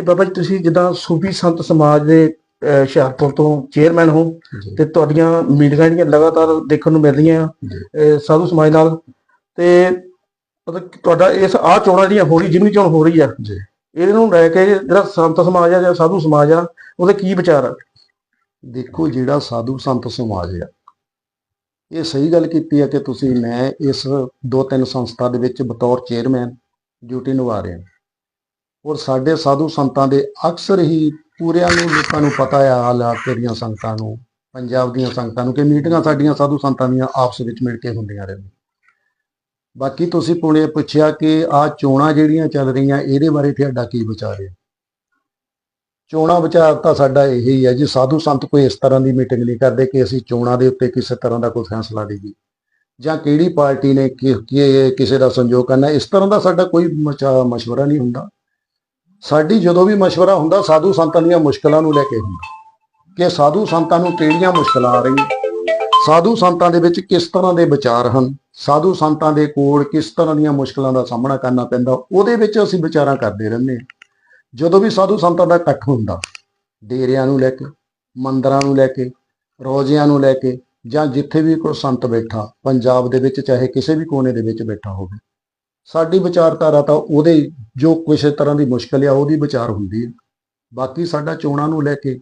ਹਾਂਜੀ ਬਾਬਾ ਜੀ ਤੁਸੀਂ ਜਿੱਦਾਂ ਸੂਫੀ ਸੰਤ ਸਮਾਜ ਦੇ ਹੁਸ਼ਿਆਰਪੁਰ ਤੋਂ ਚੇਅਰਮੈਨ ਹੋ ਤੇ ਤੁਹਾਡੀਆਂ ਮੀਟਿੰਗਾਂ ਜਿਹੜੀਆਂ ਲਗਾਤਾਰ ਦੇਖਣ ਨੂੰ ਮਿਲ ਰਹੀਆਂ ਅਹ, ਸਾਧੂ ਸਮਾਜ ਨਾਲ ਤੇ ਮਤਲਬ ਤੁਹਾਡਾ ਇਸ ਆਹ ਚੋਣਾਂ ਜਿਹੜੀਆਂ ਹੋ ਰਹੀ ਜਿਮਨੀ ਚੋਣ ਹੋ ਰਹੀ ਆ ਇਹਦੇ ਨੂੰ ਲੈ ਕੇ ਜਿਹੜਾ ਸੰਤ ਸਮਾਜ ਆ ਜਾਂ ਸਾਧੂ ਸਮਾਜ ਆ ਉਹਦੇ ਕੀ ਵਿਚਾਰ ਆ? ਦੇਖੋ ਜਿਹੜਾ ਸਾਧੂ ਸੰਤ ਸਮਾਜ ਆ ਇਹ ਸਹੀ ਗੱਲ ਕੀਤੀ ਹੈ ਕਿ ਤੁਸੀਂ ਮੈਂ ਇਸ ਦੋ ਤਿੰਨ ਸੰਸਥਾ ਦੇ ਵਿੱਚ ਬਤੌਰ ਚੇਅਰਮੈਨ ਡਿਊਟੀ ਨਿਭਾ ਰਿਹਾ। ਔਰ ਸਾਡੇ ਸਾਧੂ ਸੰਤਾਂ ਦੇ ਅਕਸਰ ਹੀ ਪੂਰਿਆਂ ਨੂੰ ਲੋਕਾਂ ਨੂੰ ਪਤਾ ਆ ਹਾਲਾਤ ਦੀਆਂ ਸੰਗਤਾਂ ਨੂੰ, ਪੰਜਾਬ ਦੀਆਂ ਸੰਗਤਾਂ ਨੂੰ, ਕਿ ਮੀਟਿੰਗਾਂ ਸਾਡੀਆਂ ਸਾਧੂ ਸੰਤਾਂ ਦੀਆਂ ਆਪਸ ਵਿੱਚ ਮਿਲ ਕੇ ਹੁੰਦੀਆਂ ਰਹਿੰਦੀਆਂ। ਬਾਕੀ ਤੁਸੀਂ ਪੁਣੇ ਪੁੱਛਿਆ ਕਿ ਆ ਚੋਣਾਂ ਜਿਹੜੀਆਂ ਚੱਲ ਰਹੀਆਂ, ਇਹਦੇ ਬਾਰੇ ਤੁਹਾਡਾ ਕੀ ਵਿਚਾਰ ਹੈ? ਚੋਣਾਂ ਵਿਚਾਰ ਤਾਂ ਸਾਡਾ ਇਹੀ ਹੈ ਜੀ, ਸਾਧੂ ਸੰਤ ਕੋਈ ਇਸ ਤਰ੍ਹਾਂ ਦੀ ਮੀਟਿੰਗ ਨਹੀਂ ਕਰਦੇ ਕਿ ਅਸੀਂ ਚੋਣਾਂ ਦੇ ਉੱਤੇ ਕਿਸੇ ਤਰ੍ਹਾਂ ਦਾ ਕੋਈ ਫੈਸਲਾ ਲਈਏ ਜਾਂ ਕਿਹੜੀ ਪਾਰਟੀ ਨੇ ਕਿ ਕਿ- ਕਿਸੇ ਦਾ ਸੰਯੋਗ ਕਰਨਾ, ਇਸ ਤਰ੍ਹਾਂ ਦਾ ਸਾਡਾ ਕੋਈ ਮਸ਼ਵਰਾ ਨਹੀਂ ਹੁੰਦਾ। ਸਾਡੀ ਜਦੋਂ ਵੀ ਮਸ਼ਵਰਾ ਹੁੰਦਾ, ਸਾਧੂ ਸੰਤਾਂ ਦੀਆਂ ਮੁਸ਼ਕਲਾਂ ਨੂੰ ਲੈ ਕੇ ਹੁੰਦਾ। ਕਿ ਸਾਧੂ ਸੰਤਾਂ ਨੂੰ ਕਿਹੜੀਆਂ ਮੁਸ਼ਕਲਾਂ ਆ ਰਹੀਆਂ? ਸਾਧੂ ਸੰਤਾਂ ਦੇ ਵਿੱਚ ਕਿਸ ਤਰ੍ਹਾਂ ਦੇ ਵਿਚਾਰ ਹਨ? ਸਾਧੂ ਸੰਤਾਂ ਦੇ ਕੋਲ ਕਿਸ ਤਰ੍ਹਾਂ ਦੀਆਂ ਮੁਸ਼ਕਲਾਂ ਦਾ ਸਾਹਮਣਾ ਕਰਨਾ ਪੈਂਦਾ? ਉਹਦੇ ਵਿੱਚ ਅਸੀਂ ਵਿਚਾਰਾਂ ਕਰਦੇ ਰਹਿੰਦੇ ਹਾਂ। ਜਦੋਂ ਵੀ ਸਾਧੂ ਸੰਤਾਂ ਦਾ ਇਕੱਠ ਹੁੰਦਾ, ਡੇਰਿਆਂ ਨੂੰ ਲੈ ਕੇ, ਮੰਦਰਾਂ ਨੂੰ ਲੈ ਕੇ, ਰੋਜ਼ਿਆਂ ਨੂੰ ਲੈ ਕੇ ਜਾਂ ਜਿੱਥੇ ਵੀ ਕੋਈ ਸੰਤ ਬੈਠਾ, ਪੰਜਾਬ ਦੇ ਵਿੱਚ ਚਾਹੇ ਕਿਸੇ ਵੀ ਕੋਨੇ ਦੇ ਵਿੱਚ ਬੈਠਾ ਹੋਵੇ ਸਾਡੀ ਵਿਚਾਰਧਾਰਾ ਤਾਂ ਉਹਦੇ ਜੋ ਕਿਸੇ ਤਰ੍ਹਾਂ ਦੀ ਮੁਸ਼ਕਲ ਆ, ਉਹਦੀ ਵਿਚਾਰ ਹੁੰਦੀ ਹੈ ਬਾਕੀ ਸਾਡਾ ਚੋਣਾਂ ਨੂੰ ਲੈ ਕੇ,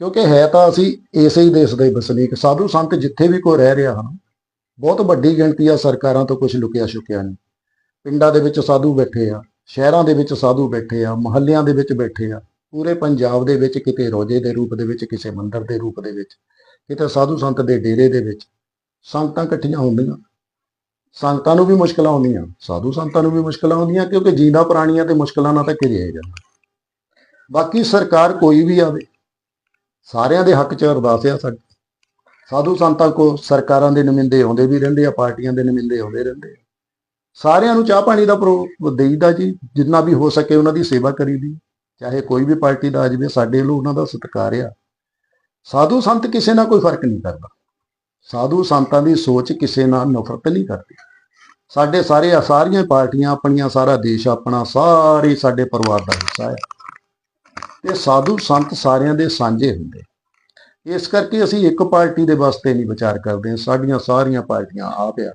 ਕਿਉਂਕਿ ਹੈ ਤਾਂ ਅਸੀਂ ਇਸੇ ਹੀ ਦੇਸ਼ ਦੇ ਵਸਨੀਕ, ਸਾਧੂ ਸੰਤ ਜਿੱਥੇ ਵੀ ਕੋਈ ਰਹਿ ਰਿਹਾ ਹਨ, ਬਹੁਤ ਵੱਡੀ ਗਿਣਤੀ ਆ, ਸਰਕਾਰਾਂ ਤੋਂ ਕੁਝ ਲੁਕਿਆ ਛੁਕਿਆ ਨਹੀਂ। ਪਿੰਡਾਂ ਦੇ ਵਿੱਚ ਸਾਧੂ ਬੈਠੇ ਆ, ਸ਼ਹਿਰਾਂ ਦੇ ਵਿੱਚ ਸਾਧੂ ਬੈਠੇ ਆ, ਮਹੱਲਿਆਂ ਦੇ ਵਿੱਚ ਬੈਠੇ ਆ, ਪੂਰੇ ਪੰਜਾਬ ਦੇ ਵਿੱਚ ਕਿਤੇ ਰੋਜੇ ਦੇ ਰੂਪ ਦੇ ਵਿੱਚ, ਕਿਸੇ ਮੰਦਰ ਦੇ ਰੂਪ ਦੇ ਵਿੱਚ, ਕਿਤੇ ਸਾਧੂ ਸੰਤ ਦੇ ਡੇਰੇ ਦੇ ਵਿੱਚ, ਸੰਗਤਾਂ ਇਕੱਠੀਆਂ ਹੁੰਦੀਆਂ। ਸੰਤਾਂ ਨੂੰ ਵੀ ਮੁਸ਼ਕਲਾਂ ਆਉਂਦੀਆਂ। ਸਾਧੂ ਸੰਤਾਂ ਨੂੰ ਵੀ ਮੁਸ਼ਕਲਾਂ ਆਉਂਦੀਆਂ ਕਿਉਂਕਿ ਜੀਂਦਾ ਪ੍ਰਾਣੀਆਂ ਤੇ ਮੁਸ਼ਕਲਾਂ ਨਾਲ ਤਾਂ ਘਿਰਿਆ ਜਾਂਦਾ ਬਾਕੀ ਸਰਕਾਰ ਕੋਈ ਵੀ ਆਵੇ, ਸਾਰਿਆਂ ਦੇ ਹੱਕ 'ਚ ਅਰਦਾਸ ਆ ਸਾਡੀ। ਸਾਧੂ ਸੰਤਾਂ ਕੋ ਸਰਕਾਰਾਂ ਦੇ ਨੁਮਾਇੰਦੇ ਆਉਂਦੇ ਵੀ ਰਹਿੰਦੇ ਆ, ਪਾਰਟੀਆਂ ਦੇ ਨੁਮਾਇੰਦੇ ਆਉਂਦੇ ਰਹਿੰਦੇ ਆ। ਸਾਰਿਆਂ ਨੂੰ ਚਾਹ ਪਾਣੀ ਦਾ ਪ੍ਰੋ, ਦੇਈਦਾ ਜੀ, ਜਿੰਨਾ ਵੀ ਹੋ ਸਕੇ ਉਹਨਾਂ ਦੀ ਸੇਵਾ ਕਰੀਦੀ। ਚਾਹੇ ਕੋਈ ਵੀ ਪਾਰਟੀ ਦਾ ਆ ਜਾਵੇ, ਸਾਡੇ ਵੱਲੋਂ ਉਹਨਾਂ ਦਾ ਸਤਿਕਾਰ ਆ। ਸਾਧੂ ਸੰਤ ਕਿਸੇ ਨਾਲ ਕੋਈ ਫ਼ਰਕ ਨਹੀਂ ਕਰਦਾ। ਸਾਧੂ ਸੰਤਾਂ ਦੀ ਸੋਚ ਕਿਸੇ ਨਾਲ ਨਫ਼ਰਤ ਨਹੀਂ ਕਰਦੀ। ਸਾਡੇ ਸਾਰੇ ਸਾਰੀਆਂ ਪਾਰਟੀਆਂ ਆਪਣੀਆਂ ਸਾਰਾ ਦੇਸ਼ ਆਪਣਾ ਸਾਰੇ ਸਾਡੇ ਪਰਿਵਾਰ ਦਾ ਹਿੱਸਾ ਹੈ। ਤੇ ਸਾਧੂ ਸੰਤ ਸਾਰਿਆਂ ਦੇ ਸਾਂਝੇ ਹੁੰਦੇ। ਇਸ ਕਰਕੇ ਅਸੀਂ ਇੱਕ ਪਾਰਟੀ ਦੇ ਵਾਸਤੇ ਨਹੀਂ ਵਿਚਾਰ ਕਰਦੇ। ਸਾਡੀਆਂ ਸਾਰੀਆਂ ਪਾਰਟੀਆਂ ਆਪ ਆ।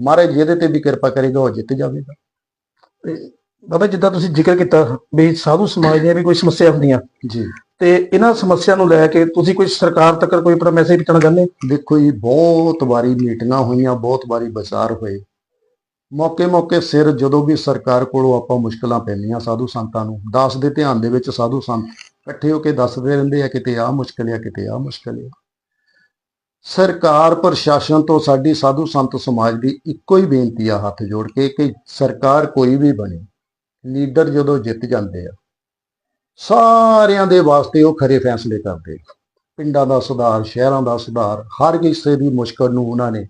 ਮਹਾਰਾਜ ਜਿਹਦੇ ਤੇ ਵੀ ਕਿਰਪਾ ਕਰੇਗਾ ਉਹ ਜਿੱਤ ਜਾਵੇਗਾ। ਬਾਬਾ ਜਿੱਦਾਂ ਤੁਸੀਂ ਜ਼ਿਕਰ ਕੀਤਾ ਵੀ ਸਾਧੂ ਸਮਾਜ ਦੀਆਂ ਵੀ ਕੋਈ ਸਮੱਸਿਆ ਹੁੰਦੀਆਂ। ਜੀ। ਤੇ ਇਹਨਾਂ ਸਮੱਸਿਆ ਨੂੰ ਲੈ ਕੇ ਤੁਸੀਂ ਕੋਈ ਸਰਕਾਰ ਤੱਕ ਕੋਈ ਆਪਣਾ ਮੈਸੇਜ ਪਹੁੰਚਾਉਣਾ ਚਾਹੁੰਦੇ? ਦੇਖੋ ਜੀ ਬਹੁਤ ਵਾਰੀ ਮੀਟਿੰਗਾਂ ਹੋਈਆਂ ਬਹੁਤ ਵਾਰੀ ਵਿਚਾਰ ਹੋਏ। ਮੌਕੇ ਮੌਕੇ ਸਿਰ ਜਦੋਂ ਵੀ ਸਰਕਾਰ ਕੋਲੋਂ ਆਪਾਂ ਮੁਸ਼ਕਲਾਂ ਪੈਂਦੀਆਂ ਸਾਧੂ ਸੰਤਾਂ ਨੂੰ, ਦਾਸ ਦੇ ਧਿਆਨ ਦੇ ਵਿੱਚ ਸਾਧੂ ਸੰਤ ਇਕੱਠੇ ਹੋ ਕੇ ਦੱਸਦੇ ਰਹਿੰਦੇ ਆ ਕਿਤੇ ਆਹ ਮੁਸ਼ਕਲ ਆ, ਕਿਤੇ ਆਹ ਮੁਸ਼ਕਲ ਆ। ਸਰਕਾਰ, ਪ੍ਰਸ਼ਾਸਨ ਤੋਂ ਸਾਡੀ ਸਾਧੂ ਸੰਤ ਸਮਾਜ ਦੀ ਇੱਕੋ ਹੀ ਬੇਨਤੀ ਆ ਹੱਥ ਜੋੜ ਕੇ ਕਿ ਸਰਕਾਰ ਕੋਈ ਵੀ ਬਣੇ, ਲੀਡਰ ਜਦੋਂ ਜਿੱਤ ਜਾਂਦੇ ਆ, ਸਾਰਿਆਂ ਦੇ ਵਾਸਤੇ ਉਹ ਖਰੇ ਫੈਸਲੇ ਕਰਦੇ ਪਿੰਡਾਂ ਦਾ ਸੁਧਾਰ, ਸ਼ਹਿਰਾਂ ਦਾ ਸੁਧਾਰ, ਹਰ ਕਿਸੇ ਦੀ ਮੁਸ਼ਕਲ ਨੂੰ ਉਹਨਾਂ ਨੇ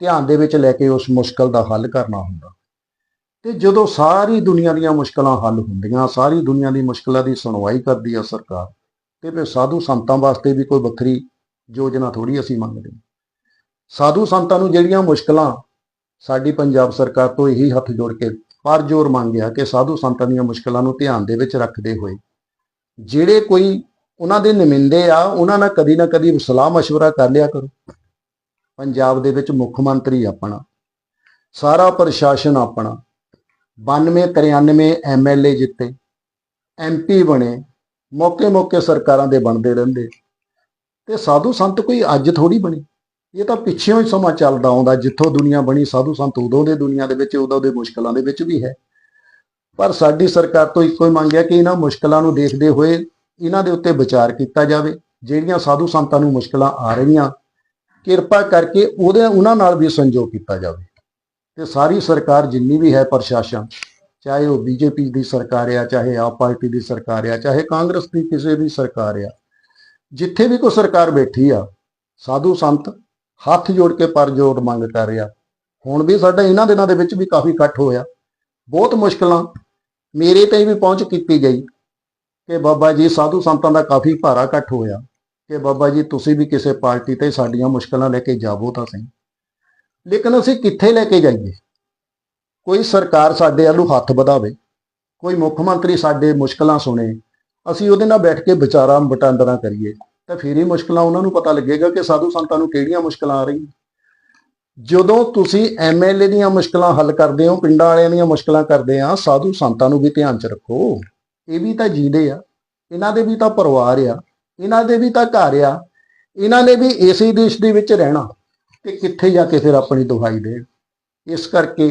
ਧਿਆਨ ਦੇ ਵਿੱਚ ਲੈ ਕੇ ਉਸ ਮੁਸ਼ਕਲ ਦਾ ਹੱਲ ਕਰਨਾ ਹੁੰਦਾ ਤੇ ਜਦੋਂ ਸਾਰੀ ਦੁਨੀਆ ਦੀਆਂ ਮੁਸ਼ਕਲਾਂ ਹੱਲ ਹੁੰਦੀਆਂ ਸਾਰੀ ਦੁਨੀਆ ਦੀ ਮੁਸ਼ਕਲਾਂ ਦੀ ਸੁਣਵਾਈ ਕਰਦੀ ਆ ਸਰਕਾਰ ਤੇ ਫਿਰ ਸਾਧੂ ਸੰਤਾਂ ਵਾਸਤੇ ਵੀ ਕੋਈ ਵੱਖਰੀ ਯੋਜਨਾ ਥੋੜੀ ਅਸੀਂ ਮੰਗਦੇ ਹਾਂ। ਸਾਧੂ ਸੰਤਾਂ ਨੂੰ ਜਿਹੜੀਆਂ ਮੁਸ਼ਕਲਾਂ ਸਾਡੀ ਪੰਜਾਬ ਸਰਕਾਰ ਤੋਂ ਇਹੀ ਹੱਥ ਜੋੜ ਕੇ ਪਰ ਜ਼ੋਰ ਮੰਗਿਆ ਕਿ ਸਾਧੂ ਸੰਤਾਂ ਦੀਆਂ ਮੁਸ਼ਕਲਾਂ ਨੂੰ ਧਿਆਨ ਦੇ ਵਿੱਚ ਰੱਖਦੇ ਹੋਏ ਜਿਹੜੇ ਕੋਈ ਉਹਨਾਂ ਦੇ ਨੁਮਾਇੰਦੇ ਆ ਉਹਨਾਂ ਨਾਲ ਕਦੀ ਨਾ ਕਦੀ ਸਲਾਹ مشورہ ਕਰ ਲਿਆ ਕਰੋ ਪੰਜਾਬ ਦੇ ਵਿੱਚ ਮੁੱਖ ਮੰਤਰੀ ਆਪਣਾ, ਸਾਰਾ ਪ੍ਰਸ਼ਾਸਨ ਆਪਣਾ 92 93 ਐਮਐਲਏ ਜਿੱਤੇ ਐਮਪੀ ਬਣੇ, ਮੌਕੇ ਮੌਕੇ ਸਰਕਾਰਾਂ ਦੇ ਬਣਦੇ ਰਹਿੰਦੇ। ਤੇ ਸਾਧੂ ਸੰਤ ਕੋਈ ਅੱਜ ਥੋੜੀ ਬਣੀ। ਇਹ ਤਾਂ ਪਿੱਛੇੋਂ ਹੀ ਸਮਾਂ ਚੱਲਦਾ ਆਉਂਦਾ, ਜਿੱਥੋਂ ਦੁਨੀਆ ਬਣੀ, ਸਾਧੂ ਸੰਤ ਉਦੋਂ ਦੇ ਦੁਨੀਆ ਦੇ ਵਿੱਚ, ਉਦੋਂ ਦੇ ਮੁਸ਼ਕਲਾਂ ਦੇ ਵਿੱਚ ਵੀ ਹੈ। ਪਰ ਸਾਡੀ ਸਰਕਾਰ ਤੋਂ ਇੱਕੋ ਹੀ ਮੰਗ ਹੈ ਕਿ ਇਹਨਾਂ ਮੁਸ਼ਕਲਾਂ ਨੂੰ ਦੇਖਦੇ ਹੋਏ ਇਹਨਾਂ ਦੇ ਉੱਤੇ ਵਿਚਾਰ ਕੀਤਾ ਜਾਵੇ, ਜਿਹੜੀਆਂ ਸਾਧੂ ਸੰਤਾਂ ਨੂੰ ਮੁਸ਼ਕਲਾਂ ਆ ਰਹੀਆਂ ਕਿਰਪਾ ਕਰਕੇ ਉਹਦੇ, ਉਹਨਾਂ ਨਾਲ ਵੀ ਸੰਜੋਗ ਕੀਤਾ ਜਾਵੇ। ਤੇ ਸਾਰੀ ਸਰਕਾਰ ਜਿੰਨੀ ਵੀ ਹੈ ਪ੍ਰਸ਼ਾਸਨ, ਚਾਹੇ ਉਹ ਬੀਜੇਪੀ ਦੀ ਸਰਕਾਰ ਆ, ਚਾਹੇ ਆਪ ਪਾਰਟੀ ਦੀ ਸਰਕਾਰ ਆ, ਚਾਹੇ ਕਾਂਗਰਸ ਦੀ, ਕਿਸੇ ਵੀ ਸਰਕਾਰ ਆ, ਜਿੱਥੇ ਵੀ ਕੋਈ ਸਰਕਾਰ ਬੈਠੀ ਆ, ਸਾਧੂ ਸੰਤ ਹੱਥ ਜੋੜ ਕੇ ਪਰ ਜੋੜ ਮੰਗ ਕਰ ਰਿਹਾ। ਹੁਣ ਵੀ ਸਾਡਾ ਇਹਨਾਂ ਦਿਨਾਂ ਦੇ ਵਿੱਚ ਵੀ ਕਾਫੀ ਇਕੱਠ ਹੋਇਆ। ਬਹੁਤ ਮੁਸ਼ਕਲਾਂ ਮੇਰੇ ਤੇ ਵੀ ਪਹੁੰਚ ਕੀਤੀ ਗਈ ਕਿ ਬਾਬਾ ਜੀ ਸਾਧੂ ਸੰਤਾਂ ਦਾ ਕਾਫੀ ਭਾਰਾ ਇਕੱਠ ਹੋਇਆ। ਕਿ ਬਾਬਾ ਜੀ, ਤੁਸੀਂ ਵੀ ਕਿਸੇ ਪਾਰਟੀ ਤੇ ਸਾਡੀਆਂ ਮੁਸ਼ਕਲਾਂ ਲੈ ਕੇ ਜਾਵੋ ਤਾਂ ਸਹੀ। ਲੇਕਿਨ ਅਸੀਂ ਕਿੱਥੇ ਲੈ ਕੇ ਜਾਈਏ? ਕੋਈ ਸਰਕਾਰ ਸਾਡੇ ਵੱਲੋਂ ਹੱਥ ਵਧਾਵੇ, ਕੋਈ ਮੁੱਖ ਮੰਤਰੀ ਸਾਡੇ ਮੁਸ਼ਕਲਾਂ ਸੁਣੇ, ਅਸੀਂ ਉਹਦੇ ਨਾਲ ਬੈਠ ਕੇ ਵਿਚਾਰਾਂ ਵਟਾਂਦਰਾ ਕਰੀਏ, ਤਾਂ ਫਿਰ ਹੀ ਮੁਸ਼ਕਲਾਂ ਉਹਨਾਂ ਨੂੰ ਪਤਾ ਲੱਗੇਗਾ ਕਿ ਸਾਧੂ ਸੰਤਾਂ ਨੂੰ ਕਿਹੜੀਆਂ ਮੁਸ਼ਕਲਾਂ ਆ ਰਹੀਆਂ। ਜਦੋਂ ਤੁਸੀਂ ਐਮਐਲਏ ਦੀਆਂ ਮੁਸ਼ਕਲਾਂ ਹੱਲ ਕਰਦੇ ਹੋ, ਪਿੰਡਾਂ ਵਾਲਿਆਂ ਦੀਆਂ ਮੁਸ਼ਕਲਾਂ ਕਰਦੇ ਆ, ਸਾਧੂ ਸੰਤਾਂ ਨੂੰ ਵੀ ਧਿਆਨ 'ਚ ਰੱਖੋ। ਇਹ ਵੀ ਤਾਂ ਜੀਂਦੇ ਆ। ਇਹਨਾਂ ਦੇ ਵੀ ਤਾਂ ਪਰਿਵਾਰ ਆ। ਇਹਨਾਂ ਦੇ ਵੀ ਤਾਂ ਘਰ ਆ, ਇਹਨਾਂ ਨੇ ਵੀ ਇਸੇ ਦੇਸ਼ ਦੇ ਵਿੱਚ ਰਹਿਣਾ ਤੇ ਕਿੱਥੇ ਜਾ ਕੇ ਫਿਰ ਆਪਣੀ ਦੁਹਾਈ ਦੇਣ। ਇਸ ਕਰਕੇ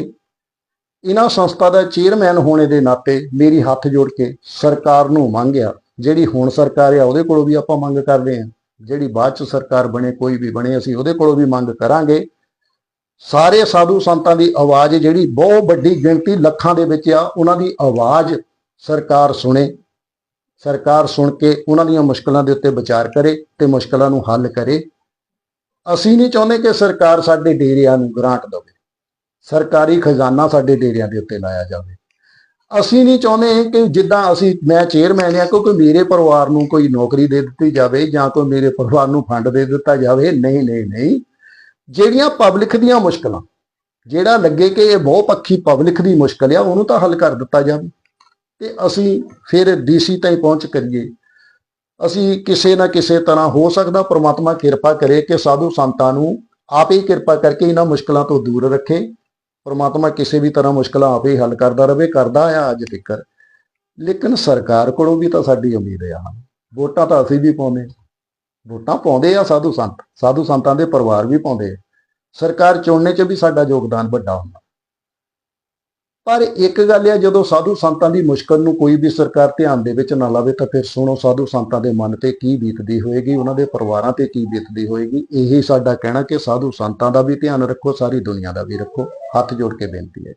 ਇਹਨਾਂ ਸੰਸਥਾ ਦਾ ਚੇਅਰਮੈਨ ਹੋਣੇ ਦੇ ਨਾਤੇ ਮੇਰੀ ਹੱਥ ਜੋੜ ਕੇ ਸਰਕਾਰ ਨੂੰ ਮੰਗ ਆ ਜਿਹੜੀ ਹੁਣ ਸਰਕਾਰ ਆ ਉਹਦੇ ਕੋਲੋਂ ਵੀ ਆਪਾਂ ਮੰਗ ਕਰਦੇ ਆ ਜਿਹੜੀ ਬਾਅਦ ਚ ਸਰਕਾਰ ਬਣੇ, ਕੋਈ ਵੀ ਬਣੇ, ਅਸੀਂ ਉਹਦੇ ਕੋਲੋਂ ਵੀ ਮੰਗ ਕਰਾਂਗੇ। ਸਾਰੇ ਸਾਧੂ ਸੰਤਾਂ ਦੀ ਆਵਾਜ਼ ਜਿਹੜੀ ਬਹੁਤ ਵੱਡੀ ਗਿਣਤੀ ਲੱਖਾਂ ਦੇ ਵਿੱਚ ਆ, ਉਹਨਾਂ ਦੀ ਆਵਾਜ਼ ਸਰਕਾਰ ਸੁਣੇ। ਸਰਕਾਰ ਸੁਣ ਕੇ ਉਹਨਾਂ ਦੀਆਂ ਮੁਸ਼ਕਲਾਂ ਦੇ ਉੱਤੇ ਵਿਚਾਰ ਕਰੇ ਤੇ ਮੁਸ਼ਕਲਾਂ ਨੂੰ ਹੱਲ ਕਰੇ। ਅਸੀਂ ਨਹੀਂ ਚਾਹੁੰਦੇ ਕਿ ਸਰਕਾਰ ਸਾਡੇ ਡੇਰਿਆਂ ਨੂੰ ਗ੍ਰਾਂਟ ਦੇਵੇ। ਸਰਕਾਰੀ ਖਜ਼ਾਨਾ ਸਾਡੇ ਡੇਰਿਆਂ ਦੇ ਉੱਤੇ ਲਾਇਆ ਜਾਵੇ। ਅਸੀਂ ਨਹੀਂ ਚਾਹੁੰਦੇ ਕਿ ਜਿੱਦਾਂ ਅਸੀਂ, ਮੈਂ ਚੇਅਰਮੈਨ ਆ ਕਿਉਂਕਿ ਮੇਰੇ ਪਰਿਵਾਰ ਨੂੰ ਕੋਈ ਨੌਕਰੀ ਦੇ ਦਿੱਤੀ ਜਾਵੇ ਜਾਂ ਕੋਈ ਮੇਰੇ ਪਰਿਵਾਰ ਨੂੰ ਫੰਡ ਦੇ ਦਿੱਤਾ ਜਾਵੇ, ਨਹੀਂ ਨਹੀਂ ਨਹੀਂ। ਜਿਹੜੀਆਂ ਪਬਲਿਕ ਦੀਆਂ ਮੁਸ਼ਕਲਾਂ, ਜਿਹੜਾ ਲੱਗੇ ਕਿ ਇਹ ਬਹੁਪੱਖੀ ਪਬਲਿਕ ਦੀ ਮੁਸ਼ਕਲ ਆ, ਉਹਨੂੰ ਤਾਂ ਹੱਲ ਕਰ ਦਿੱਤਾ ਜਾਵੇ। ਤੇ ਅਸੀਂ ਫਿਰ ਡੀਸੀ ਤਾਈਂ ਪਹੁੰਚ ਕਰੀਏ। ਅਸੀਂ ਕਿਸੇ ਨਾ ਕਿਸੇ ਤਰ੍ਹਾਂ ਹੋ ਸਕਦਾ ਪ੍ਰਮਾਤਮਾ ਕਿਰਪਾ ਕਰੇ ਕਿ ਸਾਧੂ ਸੰਤਾਂ ਨੂੰ ਆਪ ਹੀ ਕਿਰਪਾ ਕਰਕੇ ਇਹਨਾਂ ਮੁਸ਼ਕਲਾਂ ਤੋਂ ਦੂਰ ਰੱਖੇ। ਪ੍ਰਮਾਤਮਾ ਕਿਸੇ ਵੀ ਤਰ੍ਹਾਂ ਮੁਸ਼ਕਲਾਂ ਆਪ ਹੀ ਹੱਲ ਕਰਦਾ ਰਵੇ, ਕਰਦਾ ਆ ਅੱਜ ਤੱਕ ਲੇਕਿਨ ਸਰਕਾਰ ਕੋਲੋਂ ਵੀ ਤਾਂ ਸਾਡੀ ਉਮੀਦ ਆ। ਵੋਟਾਂ ਤਾਂ ਅਸੀਂ ਵੀ ਪਾਉਂਦੇ ਹਾਂ। ਵੋਟਾਂ ਪਾਉਂਦੇ ਆ ਸਾਧੂ ਸੰਤ। ਸਾਧੂ ਸੰਤਾਂ ਦੇ ਪਰਿਵਾਰ ਵੀ ਪਾਉਂਦੇ ਆ। ਸਰਕਾਰ ਚੁਣਨੇ 'ਚ ਵੀ ਸਾਡਾ ਯੋਗਦਾਨ ਵੱਡਾ ਹੁੰਦਾ। ਪਰ ਇੱਕ ਗੱਲ ਹੈ ਜਦੋਂ ਸਾਧੂ ਸੰਤਾਂ ਦੀ ਮੁਸ਼ਕਲ ਨੂੰ ਕੋਈ ਵੀ ਸਰਕਾਰ ਧਿਆਨ ਦੇ ਵਿੱਚ ਨਾ ਲਾਵੇ ਤਾਂ ਫਿਰ ਸੁਣੋ ਸਾਧੂ ਸੰਤਾਂ ਦੇ ਮਨ ਤੇ ਕੀ ਬੀਤਦੀ ਹੋਏਗੀ, ਉਹਨਾਂ ਦੇ ਪਰਿਵਾਰਾਂ ਤੇ ਕੀ ਬੀਤਦੀ ਹੋਏਗੀ, ਇਹੀ ਸਾਡਾ ਕਹਿਣਾ ਕਿ ਸਾਧੂ ਸੰਤਾਂ ਦਾ ਵੀ ਧਿਆਨ ਰੱਖੋ, ਸਾਰੀ ਦੁਨੀਆ ਦਾ ਵੀ ਰੱਖੋ। ਹੱਥ ਜੋੜ ਕੇ ਬੇਨਤੀ ਹੈ।